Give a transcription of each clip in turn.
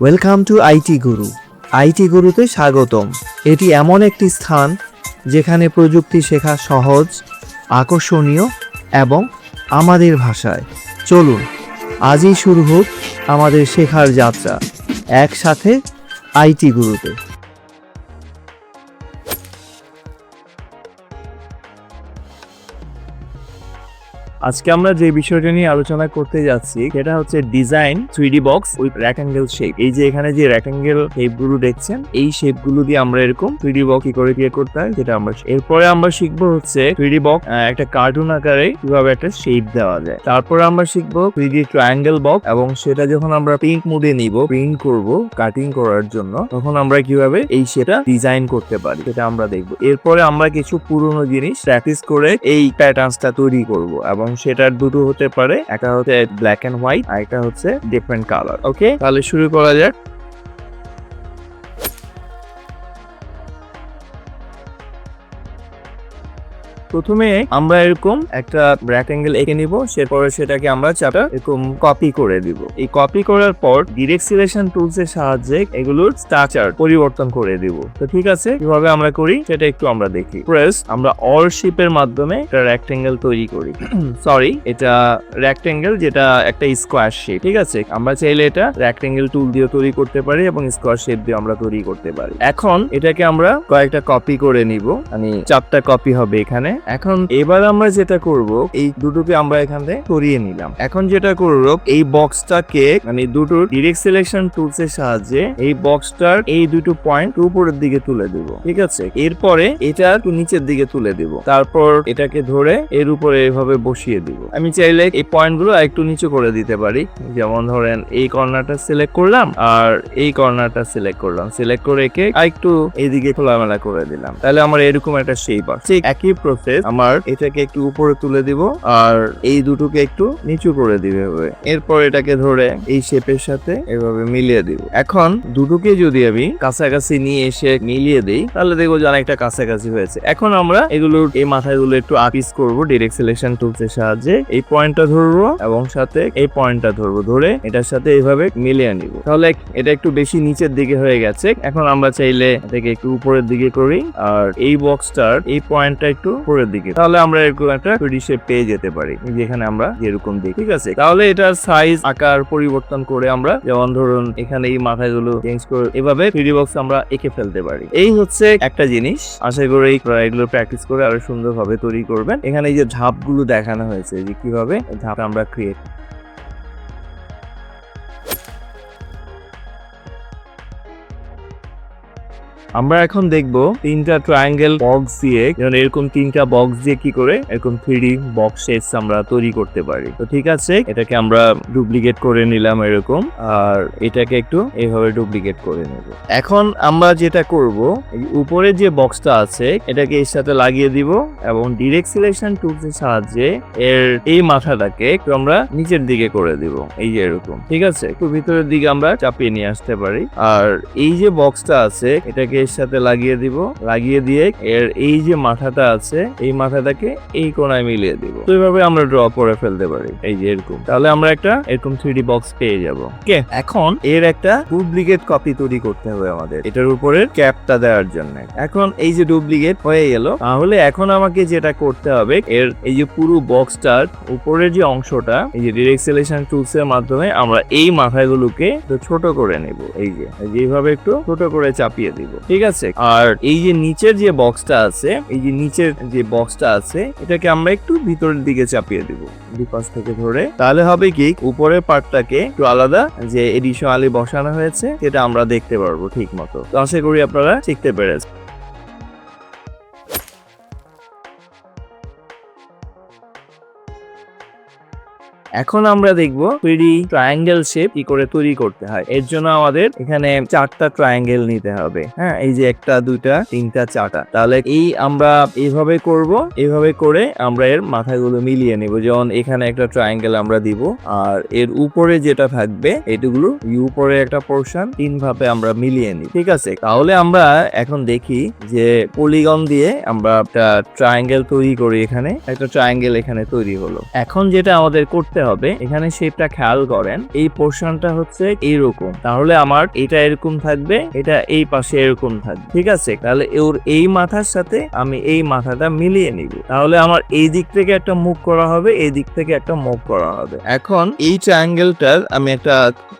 Welcome to IT guru IT গুরুতে স্বাগতম। এটি এমন একটি স্থান যেখানে প্রযুক্তি শেখা সহজ, আকর্ষণীয় এবং আমাদের ভাষায়। চলুন, আজই শুরু হোক আমাদের শেখার যাত্রা। একসাথে আইটি গুরুতে আজকে আমরা যে বিষয়টা নিয়ে আলোচনা করতে যাচ্ছি, সেটা হচ্ছে design three box with rectangle shape. এই যে এখানে যে রেক্টাঙ্গেল শেপগুলো দেখছেন, এই শেপগুলো দিয়ে আমরা এরকম থ্রি বক্স কি করে ক্রিয়েট করতে হয় যেটা আমরা এরপরে আমরা শিখব হচ্ছে থ্রি বক্স একটা কার্টুন আকারে কীভাবে একটা শেপ দেওয়া যায়। তারপরে আমরা শিখব থ্রি ডি ট্রায়াঙ্গেল বক্স এবং সেটা যখন আমরা প্রিন্ট মোডে নিব, প্রিন্ট করব কাটিং করার জন্য, তখন আমরা কীভাবে এই সেটা ডিজাইন করতে পারি সেটা আমরা দেখব। এরপরে আমরা কিছু পুরনো জিনিস প্র্যাকটিস করে এই প্যাটার্নসটা তৈরি করব এবং সেটার দুটো হতে পারে। একটা হচ্ছে ব্ল্যাক এন্ড হোয়াইট আর একটা হচ্ছে ডিফারেন্ট কালার ওকে তাহলে শুরু করা যাক। প্রথমে আমরা এরকম একটা রেক্টেঙ্গেল এঁকে নিব, সেরপরে সেটাকে আমরা চাপটা এরকম কপি করে দিব। এই কপি করার পর ডিরেক্ট সিলেকশন টুলস এর সাহায্যে এগুলোর স্ট্রাকচার পরিবর্তন করে দিব। তো ঠিক আছে, কীভাবে আমরা করি সেটা একটু আমরা দেখি। প্রেস আমরা অল শিপের মাধ্যমে একটা রেক্টেঙ্গেল তৈরি করি। সরি এটা রেক্টেঙ্গেল যেটা একটা স্কোয়ার শেপ ঠিক আছে? আমরা চাইলে এটা রেক্টেঙ্গেল টুল দিয়ে তৈরি করতে পারি এবং স্কোয়ার শেপ দিয়ে আমরা তৈরি করতে পারি। এখন এটাকে আমরা কয়েকটা কপি করে নিব। মানে চারটা কপি হবে এখানে। এখন এবার আমরা যেটা করব, এই দুটোকে আমরা এখান থেকে সরিয়ে নিলাম। এখন যেটা করব, এই বক্সটাকে মানে দুটো ডিরেক্ট সিলেকশন টুলস এর সাহায্যে এই বক্সটার এই দুটো পয়েন্ট উপরের দিকে তুলে দেব, ঠিক আছে? এরপরে এটা একটু নিচের দিকে তুলে দেব। তারপর এটাকে ধরে এর উপরে এভাবে বসিয়ে দিব। আমি চাইলে এই পয়েন্টগুলো একটু নিচু করে দিতে পারি। যেমন ধরেন, এই কর্নারটা সিলেক্ট করলাম আর এই কর্নারটা সিলেক্ট করলাম। সিলেক্ট করে একে একটু এইদিকে খোলামেলা করে দিলাম। তাহলে আমার এরকম একটা শেপ আছে একই প্রসেস আমার এটাকে একটু উপরে তুলে দিব আর এই দুটোকে একটু নিচু করে দিবে হবে এরপর এটাকে ধরে এই শেপের সাথে এভাবে মিলিয়ে দিব। এখন দুটোকে যদি আমি কাছাকাছি নিয়ে এসে মিলিয়ে দিই তাহলে দেখব যে অনেকটা কাছাকাছি হয়েছে। এখন আমরা এগুলোর এই মাথাগুলো একটু আপিস করব ডিরেক্ট সিলেকশন টুলস এর সাহায্যে। এই পয়েন্টটা ধরবো এবং সাথে এই পয়েন্টটা ধরবো। ধরে এটার সাথে এইভাবে মিলিয়ে নিব। তাহলে এটা একটু বেশি নিচের দিকে হয়ে গেছে। এখন আমরা চাইলে এটাকে একটু উপরের দিকে করি। আর এই বক্সটার এই পয়েন্টটা একটু উপরের দিকে। তাহলে আমরা এরকম একটা থ্রি পেয়ে যেতে পারি, যেখানে আমরা যেরকম দেখি। ঠিক আছে? তাহলে এটার সাইজ আকার পরিবর্তন করে আমরা, যেমন ধরুন এখানে এই মাথাগুলো চেঞ্জ করে এভাবে থ্রি বক্স আমরা এঁকে ফেলতে পারি। এই হচ্ছে একটা জিনিস। আশা করি এগুলো প্র্যাকটিস করে আরও সুন্দরভাবে তৈরি করবেন। এখানে এই যে ধাপগুলো দেখানো হয়েছে, যে কীভাবে ধাপ আমরা ক্রিয়েট আমরা এখন দেখব তিনটা ট্রায়াঙ্গেল বক্স দিয়ে, যেমন এরকম তিনটা বক্স দিয়ে কি করে, এরকম থ্রি বক্স শেপস আমরা তৈরি করতে পারি। তো ঠিক আছে, এটাকে আমরা ডুপ্লিকেট করে নিলাম এরকম, আর এটাকে একটু এইভাবে ডুপ্লিকেট করে নেব। এখন আমরা যেটা করব, এই উপরে যে বক্সটা আছে, এটাকে এর সাথে লাগিয়ে দিব, এবং ডিরেক্ট সিলেকশন টুলস এর সাহায্যে এর এই মাথাটাকে একটু আমরা নিচের দিকে করে দিব, এই যে এরকম। ঠিক আছে? একটু ভিতরের দিকে আমরা চাপিয়ে নিয়ে আসতে পারি। আর এই যে বক্সটা আছে, এটাকে এর সাথে লাগিয়ে দিব। লাগিয়ে দিয়ে এর এই যে মাথাটা আছে, এই মাথাটাকে এই কোনায় মিলিয়ে দিব। তো এইভাবে আমরা ড্র করে ফেলতে পারি। এই যে এরকম। তাহলে আমরা একটা এরকম থ্রি বক্স পেয়ে যাব। ওকে, এখন এর একটা ডুপ্লিকেট কপি তৈরি করতে হবে আমাদের। এটার উপরে ক্যাপটা দেওয়ার জন্য। এখন এই যে ডুপ্লিকেট হয়ে গেল। তাহলে এখন আমাকে যেটা করতে হবে, এর এই যে পুরো বক্সটার উপরের যে অংশটা, এই যে ডিরেক্ট সিলেকশন টুলস এর মাধ্যমে আমরা এই মাথাগুলোকে ছোট করে নেব। এই যে যেভাবে একটু ছোট করে চাপিয়ে দিব। ঠিক আছে? আর এই যে নিচের যে বক্সটা আছে, এই যে নিচের যে বক্সটা আছে, এটাকে আমরা একটু ভিতরের দিকে চাপিয়ে দিব। দুপাশ থেকে ধরে। তাহলে হবে কি, উপরের পার্টটাকে একটু আলাদা, যে এডিশনালি বসানো হয়েছে, সেটা আমরা দেখতে পারব ঠিক মতো তো আশা করি আপনারা শিখতে পেরেছেন। এখন আমরা দেখব থ্রি ট্রায়াঙ্গেল শেপ কি করে তৈরি করতে হয়। এর জন্য আমাদের এখানে চারটা ট্রায়াঙ্গেল নিতে হবে। হ্যাঁ এই যে একটা, দুইটা, তিনটা, চারটা। তাহলে এই আমরা এইভাবে করব এইভাবে করে আমরা এর মাথাগুলো মিলিয়ে নিব। যেমন এখানে একটা ট্রায়াঙ্গেল আমরা দিব, আর এর উপরে যেটা থাকবে, এটুগুলো উপরে একটা পোর্শন তিন ভাবে আমরা মিলিয়ে নিই। ঠিক আছে? তাহলে আমরা এখন দেখি যে পলিগন দিয়ে আমরা একটা ট্রায়াঙ্গেল তৈরি করি এখানে। একটা ট্রায়াঙ্গেল এখানে তৈরি হলো। এখন যেটা আমাদের করতে হবে, এখানে শেপটা খেয়াল করেন, এই পোর্শনটা হচ্ছে এইরকম তাহলে আমার এটা এরকম থাকবে, এটা এই পাশে এরকম থাকবে। ঠিক আছে? তাহলে ওর এই মাথার সাথে আমি এই মাথাটা মিলিয়ে নিব। তাহলে আমার এই দিক থেকে একটা মুখ করা হবে, এই দিক থেকে একটা মুখ করা হবে। এখন এই ট্রায়াঙ্গেলটার আমি একটা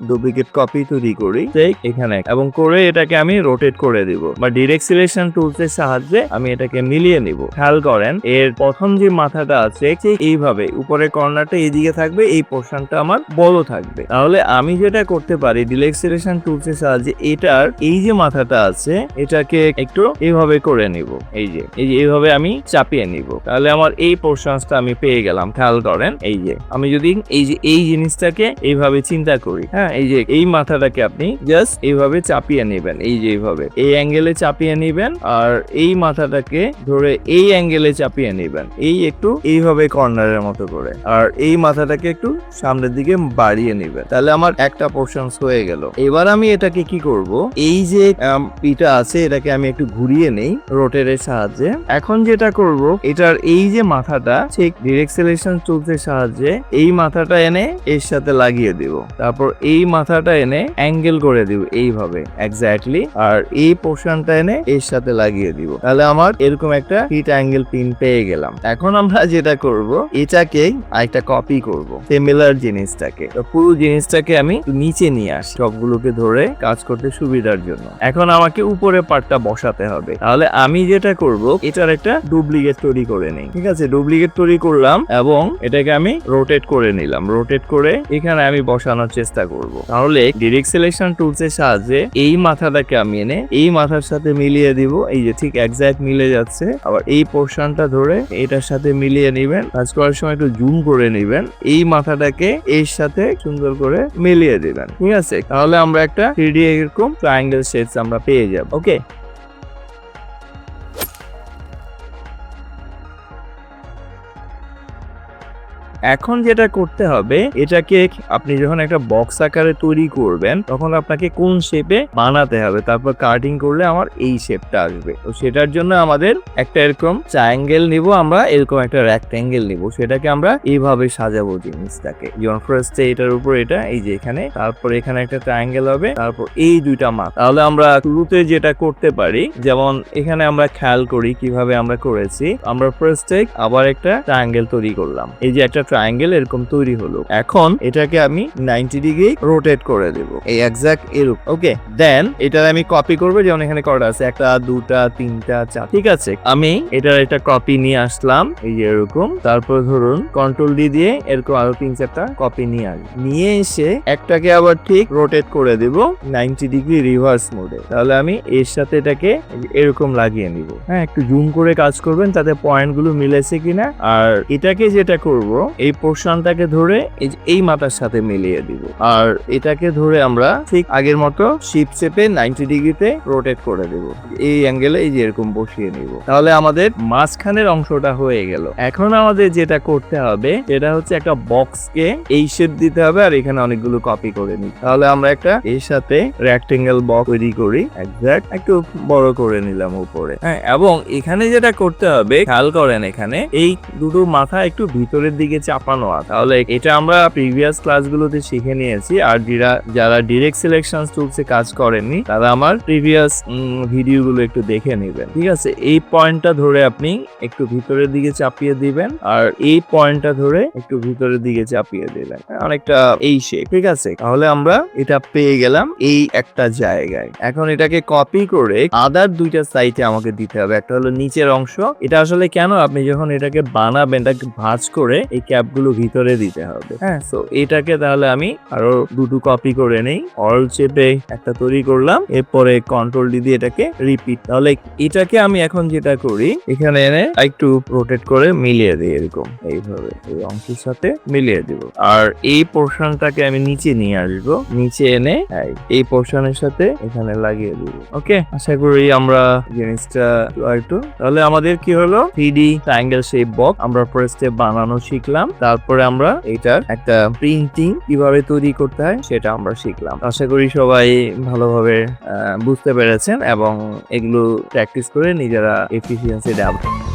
ডুপ্লিকেট কপি তৈরি করি। এখানে এবং করে এটাকে আমি রোটেট করে দিব। বা ডিরেক্ট সিলেকশন টুলস এর সাহায্যে আমি এটাকে মিলিয়ে নিব। খেয়াল করেন, এর প্রথম যে মাথাটা আছে, ঠিক এইভাবে, উপরের কর্নারটা এইদিকে থাকবে এই পোর্শনটা আমার বড় থাকবে। তাহলে আমি যেটা করতে পারি ডিরেক্ট সিলেকশন টুলস এর সাহায্যে এটার এই যে মাথাটা আছে, এটাকে একটু এইভাবে করে নিব। এই যে এই যে এইভাবে আমি চাপিয়ে নিব। তাহলে আমার এই পোর্শনসটা আমি পেয়ে গেলাম। খেয়াল করেন, এই যে, আমি যদি এই যে, এই জিনিসটাকে এইভাবে চিন্তা করি হ্যাঁ এই যে, এই মাথাটাকে আপনি জাস্ট এইভাবে চাপিয়ে নেবেন। এই যে এইভাবে এই অ্যাঙ্গেলে চাপিয়ে নেবেন আর এই মাথাটাকে ধরে এই অ্যাঙ্গেলে চাপিয়ে নেবেন। এই একটু এইভাবে কর্নারের মতো করে। আর এই মাথাটাকে একটু সামনের দিকে বাড়িয়ে নেবেন তাহলে আমার একটা পোর্শন হয়ে গেল। এবার আমি এটাকে কি করব? এই যে পিটা আছে, এটাকে আমি একটু ঘুরিয়ে নেই রোটের সাহায্যে। এখন যেটা করব, এটার এই যে মাথাটা, ঠিক সিলেকশন টুলসের সাহায্যে, এই মাথাটা এনে এর সাথে লাগিয়ে দিব। তারপর এই মাথাটা এনে অ্যাঙ্গেল করে দিব এইভাবে এক্স্যাক্টলি আর এই পোর্শনটা এনে এর সাথে লাগিয়ে দিব। তাহলে আমার এরকম একটা হিট অ্যাঙ্গেল পিন পেয়ে গেলাম। এখন আমরা যেটা করব এটাকে আরেকটা কপি করব। সিমিলার জিনিসটাকে। তো পুরো জিনিসটাকে আমি নিচে নিয়ে আসি। সবগুলোকে ধরে কাজ করতে সুবিধার জন্য। এখন আমাকে উপরে পার্টটা বসাতে হবে। তাহলে আমি যেটা করব, এটার একটা ডুপ্লিকেট তৈরি করে নেই। ঠিক আছে? ডুপ্লিকেট তৈরি করলাম এবং এটাকে আমি রোটেট করে নিলাম। রোটেট করে এখানে আমি বসানোর চেষ্টা করব। তাহলে ডিরেক্ট সিলেকশন টুলস এর সাহায্যে এই মাথাটাকে আমি এনে এই মাথার সাথে মিলিয়ে দিব। এই যে ঠিক একজ্যাক্ট মিলে যাচ্ছে। আবার এই পোর্শনটা ধরে এটার সাথে মিলিয়ে নেবেন। কাজ করার সময় একটু জুম করে নেবেন। এই মাথাটাকে এর সাথে সুন্দর করে মিলিয়ে দিবেন। ঠিক আছে? তাহলে আমরা একটা থ্রি এরকম ট্রায়াঙ্গেল শেপস আমরা পেয়ে যাব। ওকে এখন যেটা করতে হবে, এটাকে আপনি যখন একটা বক্স আকারে তৈরি করবেন, তখন আপনাকে কোন শেপে বানাতে হবে? তারপর কাটিং করলে আমার এই শেপটা আসবে। তো সেটার জন্য আমাদের একটা এরকম ট্রায়াঙ্গেল নিব আমরা, এরকম একটা রেক্ট্যাঙ্গেল নিব। সেটাকে আমরা এইভাবে সাজাবো জিনিসটাকে। যেমন ফার্স্টে এটার উপর এটা, এই যে এখানে। তারপর এখানে একটা ট্রায়াঙ্গেল হবে। তারপর এই দুইটা মাথা তাহলে আমরা শুরুতে যেটা করতে পারি, যেমন এখানে আমরা খেয়াল করি কীভাবে আমরা করেছি। আমরা ফার্স্টে আবার একটা ট্রায়াঙ্গেল তৈরি করলাম। এই যে একটা ট্রায়াঙ্গেল এরকম তৈরি হলো। এখন এটাকে আমি নাইনটি ডিগ্রি রোটেট করে দেব। এই এক্সাক্ট এরকম ওকে দেন এটা আমি কপি করব, যেমন এখানে কটা আছে, একটা, দুটা, তিনটা চার ঠিক আছে, আমি এটার একটা কপি নিয়ে আসলাম, এই যে এরকম। তারপর ধরুন কন্ট্রোল ডি দিয়ে এরকম আরও তিন, চারটা কপি নিয়ে আসি। নিয়ে এসে একটাকে আবার ঠিক রোটেট করে দেব নাইনটি ডিগ্রি রিভার্স মোডে তাহলে আমি এর সাথে এটাকে এরকম লাগিয়ে নিব। হ্যাঁ একটু জুম করে কাজ করবেন, তাতে পয়েন্টগুলো মিলেছে কিনা। আর এটাকে যেটা করব এই পোর্শনটাকে ধরে এই মাথার সাথে মিলিয়ে দিব। আর এটাকে ধরে আমরা ঠিক আগের মতো শিপ শেপে নাইনটি ডিগ্রিতে রোটেট করে দেব। এই অ্যাঙ্গেলে এই যে এরকম বসিয়ে নিব। তাহলে আমাদের মাঝখানের অংশটা হয়ে গেল। এখন আমাদের যেটা করতে হবে, সেটা হচ্ছে একটা বক্সকে এই শেপ দিতে হবে আর এখানে অনেকগুলো কপি করে নিই তাহলে আমরা একটা এর সাথে রেক্টেঙ্গেল বক্স তৈরি করি। একজ্যাক্ট একটু বড় করে নিলাম উপরে। হ্যাঁ এবং এখানে যেটা করতে হবে, খেয়াল করেন এখানে এই দুটো মাথা একটু ভিতরের দিকে চাপানো আছে তাহলে এটা আমরা প্রিভিয়াস ক্লাসগুলোতে শিখে নিয়েছি। আর যারা যারা ডিরেক্ট সিলেকশন টুলসে কাজ করেননি, তারা আমার প্রিভিয়াস ভিডিওগুলো একটু দেখে নেবেন। ঠিক আছে? এই পয়েন্টটা ধরে আপনি একটু ভিতরের দিকে চাপিয়ে দিবেন। আর এই পয়েন্টটা ধরে একটু ভিতরের দিকে চাপিয়ে দিবেন। অনেকটা এই শেপ ঠিক আছে? তাহলে আমরা এটা পেয়ে গেলাম এই একটা জায়গায়। এখন এটাকে কপি করে আদার দুইটা সাইডে আমাকে দিতে হবে। একটা হলো নিচের অংশ। এটা আসলে কেন? আপনি যখন এটাকে বানাবেন, এটাকে ভাঁজ করে এই ক্যাপগুলো ভিতরে দিতে হবে। হ্যাঁ। তো এটাকে তাহলে আমি আরও দুটো কপি করে নেই। অল চেপে একটা তৈরি করলাম। এরপরে কন্ট্রোল ডি দিয়ে এটাকে রিপিট তাহলে এটাকে আমি এখন যেটা করি এখানে এনে একটু রোটেট করে মিলিয়ে দিই এরকম। এইভাবে এই অংশের সাথে মিলিয়ে দিব। আর এই পোর্শনটাকে আমি নিচে নিয়ে আসব। নিচে এনে এই- পোর্শনের সাথে এখানে লাগিয়ে দিব। ওকে আশা করি আমরা জিনিসটা একটু তাহলে আমাদের কি হলো? Three D triangle shape box আমরা ফার্স্টে বানানো শিখলাম। তারপরে আমরা এটার একটা প্রিন্টিং কীভাবে তৈরি করতে হয় সেটা আমরা শিখলাম। আশা করি সবাই ভালোভাবে বুঝতে পেরেছেন এবং এগুলো প্র্যাকটিস করে নিজেরা এফিসিয়েন্সি ডেভেলপ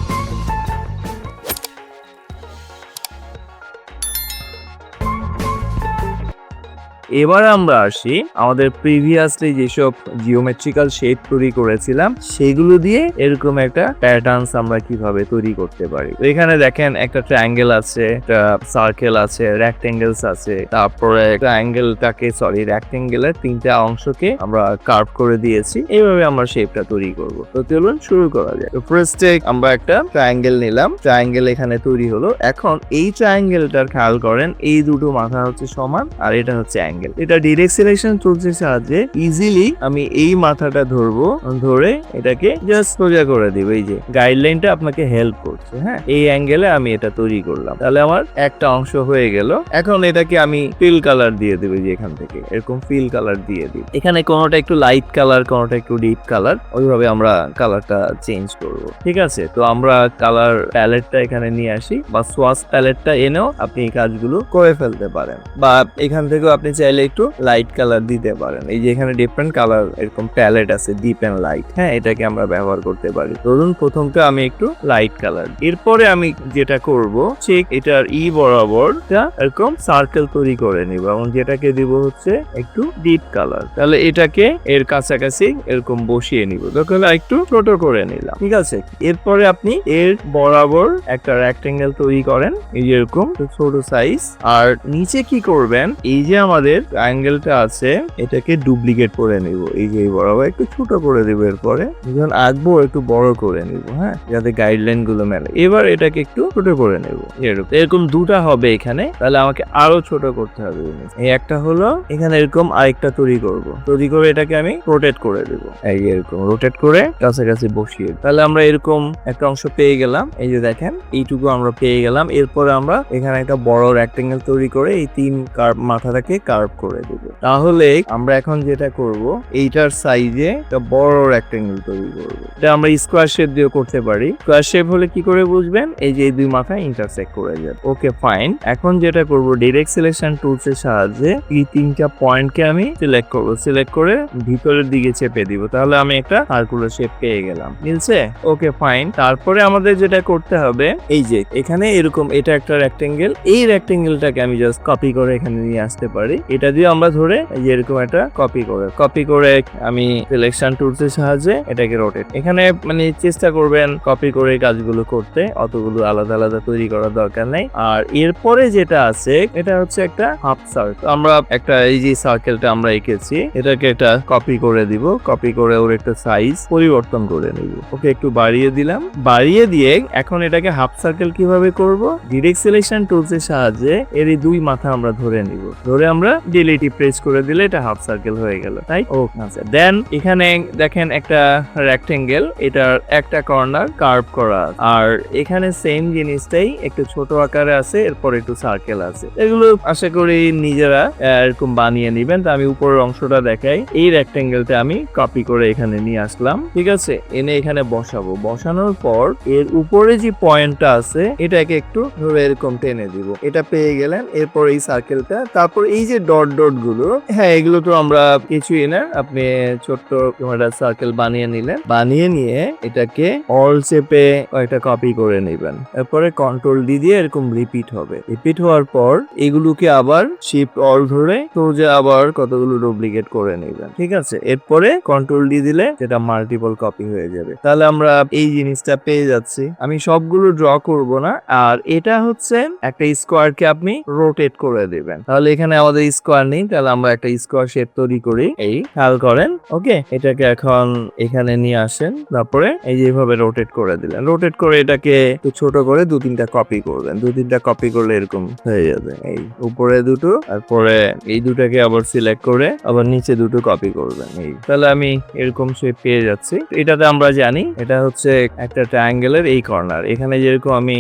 এবার আমরা আসি আমাদের প্রিভিয়াসলি যেসব জিওমেট্রিক্যাল শেপ তৈরি করেছিলাম, সেগুলো দিয়ে এরকম একটা প্যাটার্নস আমরা কীভাবে তৈরি করতে পারি। এখানে দেখেন একটা ট্রায়াঙ্গেল আছে, একটা সার্কেল আছে রেক্টেঙ্গেলস আছে, তারপরে ট্রায়াঙ্গেলটাকে সরি রেক্টেঙ্গেলের তিনটা অংশকে আমরা কার্ভ করে দিয়েছি। এইভাবে আমরা শেপটা তৈরি করব। তো চলুন শুরু করা যায় তো ফার্স্টে আমরা একটা ট্রায়াঙ্গেল নিলাম। ট্রায়াঙ্গেল এখানে তৈরি হলো। এখন এই ট্রায়াঙ্গেলটার খেয়াল করেন, এই দুটো মাথা হচ্ছে সমান আর এটা হচ্ছে অ্যাঙ্গেল এটা ডিরেক্ট সিলেকশন টুলসের সাহায্যে ইজিলি আমি এই মাথাটা ধরবো, ধরে এটাকে জাস্ট সোজা করে দিব। এই যে গাইডলাইনটা আপনাকে হেল্প করছে হ্যাঁ? এই অ্যাঙ্গেলে আমি এটা তৈরি করলাম। তাহলে আমার একটা অংশ হয়ে গেল। এখন এটাকে আমি ফিল কালার দিয়ে দেবো যে এখান থেকে। এরকম ফিল কালার দিয়ে দিই এখানে কোনোটা একটু লাইট কালার কোনোটা একটু ডিপ কালার ওইভাবে আমরা কালারটা চেঞ্জ করব। ঠিক আছে? তো আমরা কালার প্যালেটটা এখানে নিয়ে আসি, বা সোয়াস প্যালেটটা এনেও আপনি এই কাজগুলো করে ফেলতে পারেন। বা এখান থেকেও আপনি চাইলে একটু লাইট কালার দিতে পারেন। এই যে এখানে ডিফারেন্ট কালার এরকম প্যালেট আছে ডিপ এন্ড লাইট হ্যাঁ এটাকে আমরা ব্যবহার করতে পারি। ধরুন প্রথমটা আমি একটু লাইট কালার এরপরে আমি যেটা করব ঠিক এটার ই বরাবর টা এরকম সার্কেল তৈরি করে নিব এবং যেটাকে দিব হচ্ছে একটু ডিপ কালার তাহলে এটাকে এর কাছাকাছি এরকম বসিয়ে নিব। তখন একটু ছোট করে নিলাম। ঠিক আছে? এরপরে আপনি এর বরাবর একটা রেক্টেঙ্গেল তৈরি করেন। এই যে এরকম ছোট সাইজ আর নিচে কি করবেন? এই যে আমাদের অ্যাঙ্গেলটা আছে, এটাকে ডুপ্লিকেট করে নিব। এই যে বরাবর, একটু ছোট করে দেবো এরপরে। যখন আঁকবো, একটু বড় করে নিব হ্যাঁ? যাতে গাইডলাইনগুলো মেলে। এবার এটাকে একটু ছোট করে নেব। এরকম। এরকম দুটা হবে এখানে। তাহলে আমাকে আরও ছোট করতে হবে এই একটা হলো, এখানে এরকম আরেকটা তৈরি করব। তৈরি করে এটাকে আমি রোটেট করে দেব। এই এরকম রোটেট করে কাছাকাছি বসিয়ে তাহলে আমরা এরকম একটা অংশ পেয়ে গেলাম। এই যে দেখেন, এইটুকু আমরা পেয়ে গেলাম। এরপরে আমরা এখানে একটা বড় রেক্টেঙ্গেল তৈরি করে এই তিন কার্ভ মাথাটাকে কার্ভ করে দেব। তাহলে আমরা এখন যেটা করব এইটার সাইজে একটা বড় রেক্টেঙ্গেল তৈরি করব। এটা আমরা স্কোয়ার শেপ দিয়ে করতে পারি। স্কোয়ার শেপ হলে কি করে বুঝবেন? এই যে দুই মাথা ইন্টারসেক্ট করে যাবে। ওকে ফাইন এখন যেটা করব ডিরেক্ট সিলেকশন টুলস এর সাহায্যে এই তিনটা পয়েন্টকে আমি সিলেক্ট করব। সিলেক্ট করে ভিতরের দিকে চেপে দিব। তাহলে আমি একটা সার্কুলার শেপ পেয়ে গেলাম। মিলছে? ওকে ফাইন তারপরে আমাদের যেটা করতে হবে এই যে এখানে এরকম এটা একটা রেক্টেঙ্গেল এই রেক্টেঙ্গেলটাকে আমি জাস্ট কপি করে এখানে নিয়ে আসতে পারি। এটা দিয়ে আমরা ধরে এরকম একটা কপি করে কপি করে আমি সিলেকশন টুলস এর সাহায্যে এটাকে রোটেট এখানে মানে চেষ্টা করবেন কপি করে কাজগুলো করতে, অতগুলো আলাদা আলাদা তৈরি করার দরকার নেই। আর এরপরে যেটা আছে, এটা হচ্ছে একটা হাফ সার্কেল আমরা একটা এই যে সার্কেলটা আমরা এঁকেছি, এটাকে একটা কপি করে দিব কপি করে ওর একটা সাইজ পরিবর্তন করে নিব। ওকে একটু বাড়িয়ে দিলাম। বাড়িয়ে দিয়ে এখন এটাকে হাফ সার্কেল কীভাবে করব? ডিরেক্ট সিলেকশন টুলস এর সাহায্যে এর দুই মাথা আমরা ধরে নিব। ধরে আমরা ডিলিটি প্রেস করে দিলে এটা হাফ সার্কেল হয়ে গেল তাই? ও আচ্ছা দেন এখানে দেখেন একটা রেক্টেঙ্গেল এটার একটা কর্নার কার্ভ করা আর এখানে সেম জিনিসটাই একটু ছোট আকারে আছে এরপর একটু সার্কেল আছে। এগুলো আশা করি নিজেরা এরকম বানিয়ে নিবেন। তো আমি উপরের অংশটা দেখাই। এই রেক্টেঙ্গেলটা আমি কপি করে এখানে নিয়ে আসলাম। ঠিক আছে? এনে এখানে বসাবো। বসানোর পর এর উপরে যে পয়েন্টটা আছে এটাকে একটু ধরে এরকম টেনে দিব। এটা পেয়ে গেলেন। এরপর এই সার্কেলটা তারপর এই যে ডট ডটগুলো। হ্যাঁ এগুলো তো আমরা কিছুই না। আপনি ছোট্ট একটা সার্কেল বানিয়ে নিলেন। বানিয়ে নিয়ে এটাকে অল চেপে একটা কপি করে নেবেন। এরপরে কন্ট্রোল ডি দিয়ে এরকম রিপিট হবে। রিপিট হওয়ার পর এগুলোকে আবার শিফট অল ধরে সোজা আবার কতগুলো ডুপ্লিকেট করে নেবেন। ঠিক আছে? এরপরে কন্ট্রোল ডি দিলে যেটা মাল্টিপল কপি হয়ে যাবে। তাহলে আমরা এই জিনিসটা পেয়ে যাচ্ছি। আমি সবগুলো ড্র করব না। আর এটা হচ্ছে একটা স্কোয়ারকে আপনি রোটেট করে দিবেন। তাহলে এখানে আমাদের স্কোয়ার নেই, তাহলে আমরা একটা স্কোয়ার শেপ তৈরি করি। এই, খেয়াল করেন, ওকে? এটাকে এখন এখানে নিয়ে আসেন, তারপরে এই যে এইভাবে রোটেট করে দিলেন। রোটেট করে এটাকে একটু ছোট করে দু তিনটা কপি করবেন। দু তিনটা কপি করলে এরকম হয়ে যাবে। এই, উপরে দুটো, তারপরে এই দুটাকে আবার সিলেক্ট করে আবার নিচে দুটো কপি করবেন। এই, তাহলে আমি এরকম শেপ পেয়ে যাচ্ছি। এটাতে আমরা জানি, এটা হচ্ছে একটা ট্রায়াঙ্গেলের এই কর্নার এখানে যেরকম আমি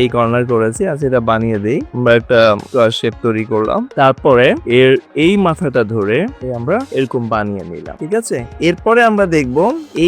এই কর্নার করেছি, আর সেটা বানিয়ে দিই। আমরা একটা শেপ তৈরি করলাম। তারপরে এর এই মাথাটা ধরে আমরা এরকম বানিয়ে নিলাম, ঠিক আছে? এরপরে আমরা দেখব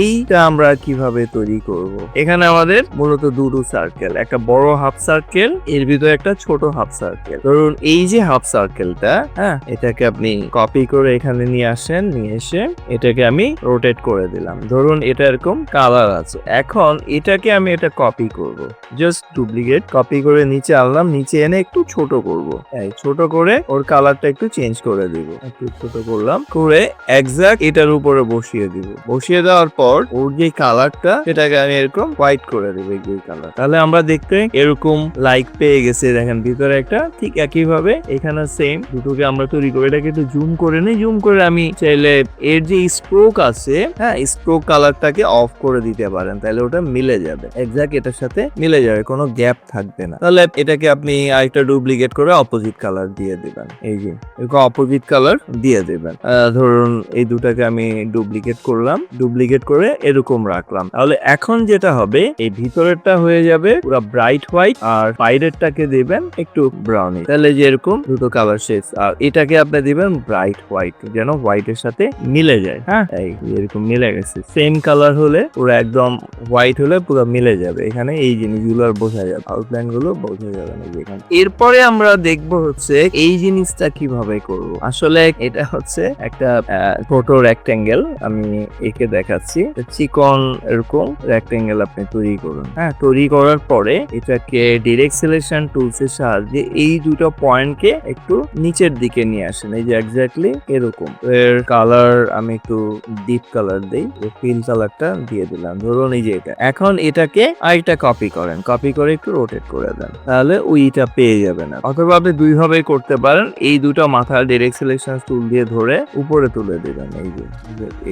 এইটা আমরা কীভাবে তৈরি করব। এখানে আমাদের মূলত দুটো সার্কেল একটা বড় হাফ সার্কেল এর ভিতরে একটা ছোট হাফ সার্কেল ধরুন এই যে হাফ সার্কেলটা হ্যাঁ এটাকে আপনি কপি করে এখানে নিয়ে আসেন, নিয়ে এসে এটাকে আমি রোটেট করে দিলাম। ধরুন এটা এরকম কালার আছে। এখন এটাকে আমি এটা কপি করব। জাস্ট ডুপ্লিকেট কপি করে নিচে আনলাম, নিচে এনে একটু ছোট করব। এই ছোট করে ওর কালারটা একটু চেঞ্জ করে দিব। একটু ছোট করলাম। করে এক্সাক্ট এটার উপরে বসিয়ে দিব। বসিয়ে দেওয়ার পর ওর যে কালারটা সেটাকে আমি এরকম হোয়াইট করে দেবো এই কালার তাহলে আমরা দেখতে এরকম লাইক পেয়ে গেছে। দেখেন ভিতরে একটা ঠিক একই ভাবে এখানে সেম দুটোকে আমরা তৈরি করি, এটাকে একটু জুম করে নিই। জুম করে আমি চাইলে এর যে স্ট্রোক আছে হ্যাঁ স্ট্রোক কালারটাকে অফ করে দিতে পারেন। তাহলে ওটা মিলে যাবে। এক্সাক্ট এটার সাথে মিলে যাবে, কোনো গ্যাপ থাকবে না। তাহলে এটাকে আপনি আরেকটা ডুপ্লিকেট করে অপোজিট কালার দিয়ে দেবেন। এই যে। অপোজিট কালার দিয়ে দিবেন। ধরুন এই দুটাকে আমি ডুপ্লিকেট করলাম ডুপ্লিকেট করে এরকম রাখলাম। তাহলে এখন যেটা হবে এই ভিতরেরটা হয়ে যাবে পুরো ব্রাইট হোয়াইট আর বাইরেরটাকে দিবেন একটু ব্রাউনি তাহলে যে এরকম দুটো কালার শেষ আর এটাকে আপনি দিবেন ব্রাইট হোয়াইট যেন হোয়াইটের সাথে মিলে যায়। হ্যাঁ। এই এরকম মিলে গেছে। সেম কালার হলে পুরো একদম হোয়াইট হলে পুরো মিলে যাবে। এখানে এই জিনিসগুলো আর বোঝা যাবে আউটলাইনগুলো বোঝা যাবে না এখানে। এরপরে আমরা দেখব হচ্ছে এই জিনিসটা কীভাবে করব। আসলে এটা হচ্ছে একটা ছোট রেক্টেঙ্গেল আমি একে দেখাচ্ছি। চিকন এরকম রেক্টেঙ্গেল আপনি তৈরি করুন। হ্যাঁ তৈরি করার পরে এটাকে ডিরেক্ট সিলেকশন টুলস এর সাহায্যে এই দুটো পয়েন্টকে একটু নিচের দিকে নিয়ে আসেন। এই যে এক্স্যাক্টলি এরকম। এর কালার আমি একটু ডিপ কালার দেই। ফিল কালারটা দিয়ে দিলাম। ধরুন এই যে এটা। এখন এটাকে আরেকটা কপি করেন। কপি করে একটু রোটেট করে দেন। তাহলে ওইটা পেয়ে যাবে না অথবা আপনি দুই ভাবে করতে পারেন। এই দুটো মাথার ডিরেক্ট সিলেকশন টুল দিয়ে ধরে উপরে তুলে দেবেন। এই যে,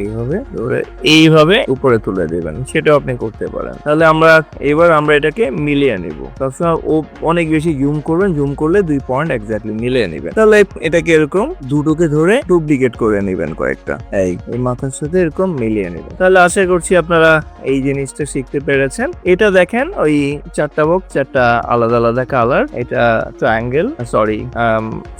এইভাবে ধরে এইভাবে উপরে তুলে দেবেন। সেটাও আপনি করতে পারেন। তাহলে আমরা, এবার আমরা এটাকে মিলিয়ে নিব। সবসময় ও অনেক বেশি জুম করবেন জুম করলে দুই পয়েন্ট এক্স্যাক্টলি মিলিয়ে নেবেন। তাহলে এটাকে এরকম দুটোকে ধরে ডুপ্লিকেট করে নেবেন কয়েকটা। এই এই মাথার সাথে এরকম মিলিয়ে নেবেন। তাহলে আশা করছি আপনারা এই জিনিসটা শিখতে পেরেছেন। এটা দেখেন, ওই চারটা বক্স চারটা আলাদা আলাদা কালার এটা ট্রায়াঙ্গেল সরি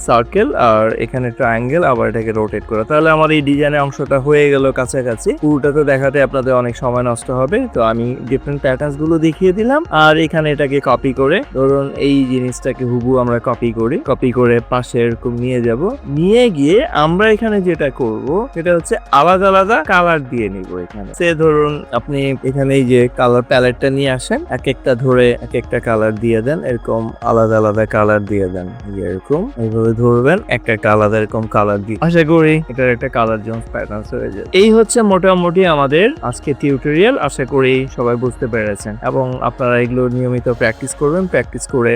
সার্কেল আর এখানে ট্রায়াঙ্গেল আবার এটাকে রোটেট করা। তাহলে আমার এই ডিজাইনের অংশটা হয়ে গেল কাছাকাছি। পুরোটা তো দেখাতে আপনাদের অনেক সময় নষ্ট হবে। তো আমি ডিফারেন্ট প্যাটার্নসগুলো দেখিয়ে দিলাম। আর এখানে এটাকে কপি করে, ধরুন এই জিনিসটাকে হুবু আমরা কপি করি। কপি করে পাশে এরকম নিয়ে যাব। নিয়ে গিয়ে আমরা এখানে যেটা করব, সেটা হচ্ছে আলাদা আলাদা কালার দিয়ে নিব এখানে। সে ধরুন আপনি এখানে এই যে কালার প্যালেটটা নিয়ে আসেন, এক একটা ধরে এক একটা কালার দিয়ে দেন, এরকম আলাদা আলাদা কালার দিয়ে দেন। এরকম এইভাবে ধরবেন। একটা একটা আলাদা এরকম কালার দিয়ে। আশা করি। এটার একটা কালার জোন প্যাটার্ন হয়ে যায় এই হচ্ছে মোটামুটি আমাদের আজকে টিউটোরিয়াল আশা করি সবাই বুঝতে পেরেছেন। এবং আপনারা এগুলো নিয়মিত প্র্যাকটিস করবেন প্র্যাকটিস করে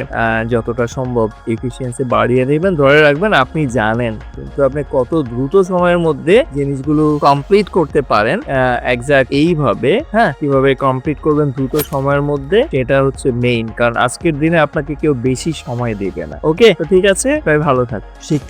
যতটা সম্ভব এফিসিয়েন্সি বাড়িয়ে নেবেন ধরে রাখবেন আপনি জানেন। কিন্তু আপনি কত দ্রুত সময়ের মধ্যে জিনিসগুলো কমপ্লিট করতে পারেন এক্সাক্ট এইভাবে হ্যাঁ? কীভাবে কমপ্লিট করবেন দ্রুত সময়ের মধ্যে সেটা হচ্ছে মেইন কারণ আজকের দিনে আপনাকে কেউ বেশি সময় দেবে না। ওকে তো ঠিক আছে ভালো থাক। শিখতে